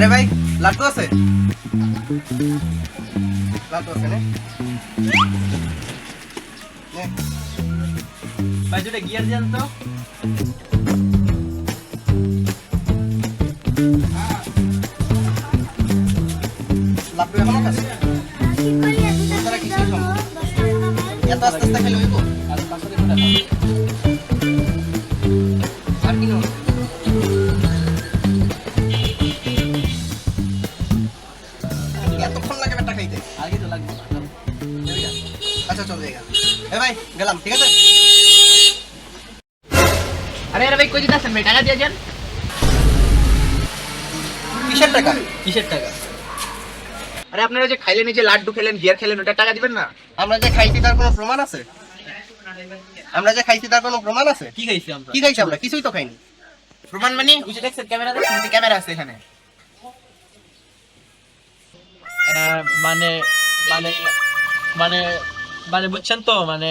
আরে ভাই, লাড্ডু আছে? লাড্ডু আছে। ভাই, দুটো গিয়ার দেন তো। এত আস্তে আস্তে খেলে হইব? আর পাঁচশো আর কিছু লাগবে। না? আচ্ছা চল জায়গা। এ ভাই গেলাম ঠিক আছে? আরে আরে ভাই কই দিতে ভাই? টাকা দিয়ে যান। কিসের টাকা? কিসের টাকা? আরে আপনারা যে খাইলেন এই যে লাড্ডু খেলেন গিয়ার খেলেন ওটা টাকা দিবেন না? আমরা যে খাইছি তার কোনো প্রমাণ আছে? আমরা যে খাইছি তার কোনো প্রমাণ আছে? কি খাইছি আমরা? কি খাইছি আমরা? কিছুই তো খাইনি। প্রমাণ মানে যে দেখছেন ক্যামেরা ক্যামেরা আছে এখানে। মানে মানে মানে মানে বুঝছেন তো মানে